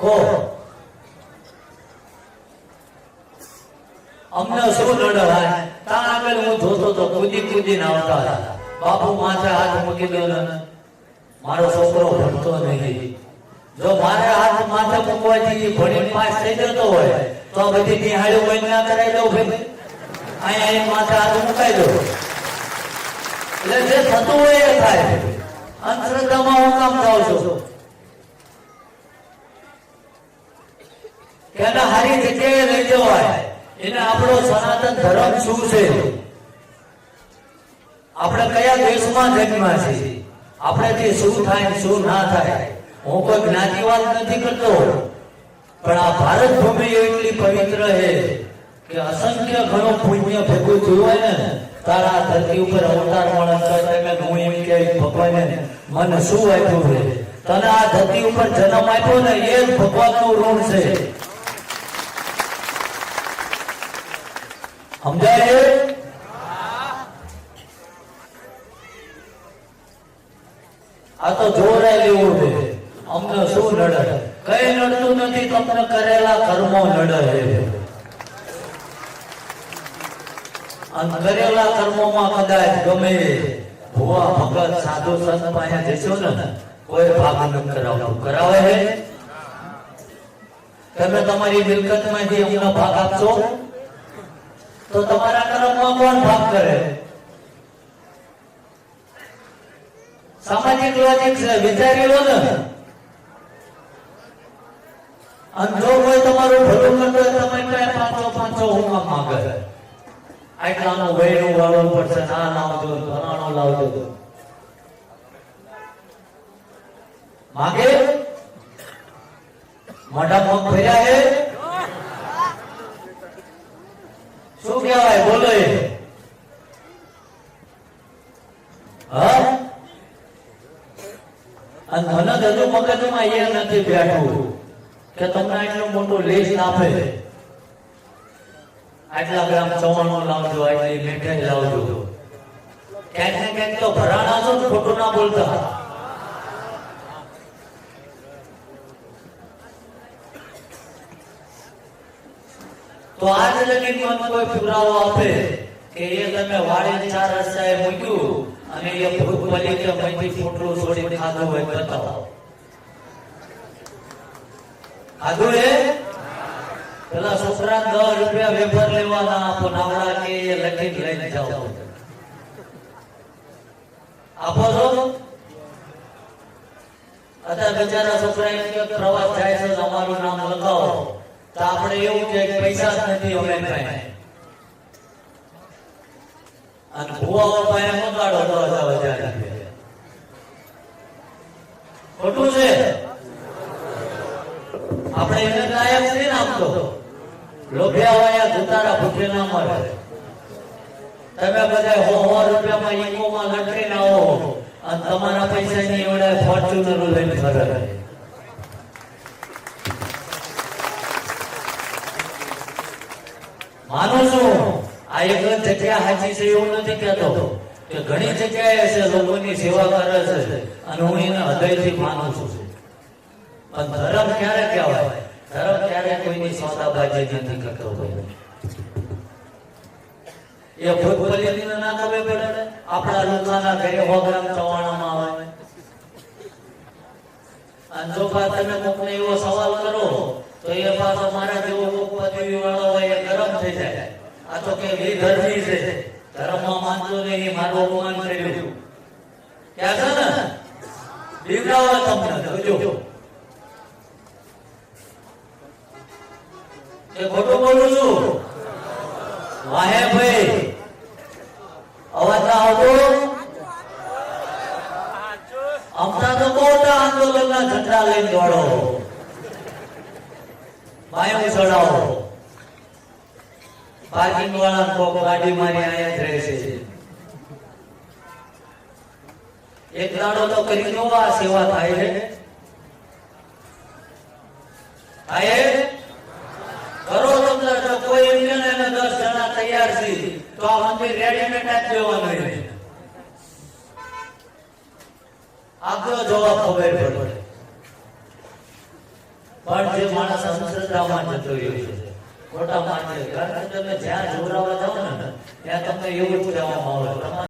કો અમને શું નડવાય? ત્યાં આગળ હું જોતો તો કૂદી કૂદીને આવતા બાપુ માથે હાથ મૂકી દો મારો છોકરો ભણતો નહીં. જો મારે હાથ માથે મૂકવાથી ભણી પાસ થઈ જતો હોય, તો બધી નિહાળ્યું હોય ના કરાવી દઉં ભાઈ. અહીંયા એ માથે હાથ મુકાઈ દો એટલે જે થતું હોય એ થાય. અંધશ્રદ્ધામાં હું કામ થાવ છું. એને હારી જગ્યાએ લઈ જવાય. એને આપણો સનાતન ધર્મ શું છે? આપણે કયા દેશમાં જન્મ્યા છીએ? આપણેથી શું થાય શું ના થાય? હું કોઈ જ્ઞાતિવાદ નથી કરતો. પણ આ ભારત ભૂમિ એટલી પવિત્ર છે કે અસંખ્ય ઘણો પુણ્ય ભેગું થયું હોય ને, તારા ધરતી ઉપર અવતાર તો હું એમ કે ભગવાને, મને શું આપ્યું છે? તને આ ધરતી ઉપર જન્મ આપ્યો ને, એ જ ભગવાનનું ઋણ છે. સમજાય છે? આ તો જોરાય લેવું છે અમને શું નડે? કઈ નડતું નથી તમને કરેલા કર્મો નડે અને કરેલા કર્મોમાં કદાચ ગમે ભુવા ભગત સાધુ સંત પાસે જશો ને, કોઈ ભાગ ન કરાવતું. કરાવે છે તમે તમારી મિલકતમાંથી અમને ભાગ આપશો? તો તમારા કર્મમાં કોણ ભાગ કરે? સામાજિક લોજિક છે વિચારી લો ને. અને જો કોઈ તમારું ભલું કરતો હોય તમે પાસે પાંચસો પાંચસો હુકમ માંગે આટલાનો વૈરું વાળો પડશે ના લાવજો, ફલાણો લાવજો. માગે? મોઢા પગ ફર્યા હે શું કહેવાય? બોલો એ. હા? અને તો હજુ મગજમાં એ નથી બેઠું. કે તમને આટલું મોટું લિસ્ટ આપે? આટલા ગ્રામ ચવાણું લાવજો, આટલી મીઠાઈ લાવજો. ક્યાંક ને ક્યાંક તો ભરાણા છો ખોટું ના બોલતા. તો આજ લગીન મને કોઈ પુરાવો આપે કે એ તમે વાડી ચાર રસ્તાએ મૂક્યું અને એ ભૂત બલી કે મૈથી ફોટલો છોડી ખાધું હોય, બતાવો. એ પેલા છોકરા દસ રૂપિયા વેફર લેવાના આપો કે લખીને લઈને જાઓ. આપો છો? અત્યારે બિચારા છોકરા પ્રવાસ જાય છે, અમારું નામ લખાવો. તો આપણે એવું કે પૈસા જ નથી અમે પાસે અને ભુવાઓ પાસે મગાડો દસ હજાર ખોટું છે આપણે એને લાયક ફરે. માનું છું, આ એક જગ્યા હાજી છે એવું નથી કહેતો. કે ઘણી જગ્યાએ છે લોકોની સેવા કરે છે અને હું એને હૃદયથી માનું છું. પણ ધર્મ ક્યારે કહેવાય? ધર્મ ક્યારે કોઈની સોદાબાજી નથી કરતો એ ભૂત બલિને ના ખબર પડે આપણા લોકોના ઘરે હોગ્રામ ચવાણામાં આવે. અને તમે એવો સવાલ કરો, તો એ પાછો મારા જેવો કોક એ ગરમ થઈ જાય. આ તો કે વિધર્મી છે. ધર્મમાં માનતો નહીં મારું અપમાન કર્યું. ક્યાં છે ને? બીવડાવો તમને, જોજો. એ ખોટું બોલું છું. વાહે ભાઈ. અવાજ આવતો? અમતા તો મોટા આંદોલન ના ઝંડા લઈને દોડો. બાયું ચડાવો? પાર્કિંગ વાળા કોક ગાડી મારી આયા જ રહેશે. એક દાડો તો કરી આ સેવા થાય છે? થાય છે? છીએ તો આ મંદિર રેડીમેડ જ દેવાનું છે. આગળ જવાબ ખબર પડે? પણ જે માણસ અંધશ્રદ્ધામાં જતો રહ્યો છે ખોટા માનવે કારણ કે તમે જ્યાં જોડાવા જાઓ ને, ત્યાં તમને એવું જ કહેવામાં આવે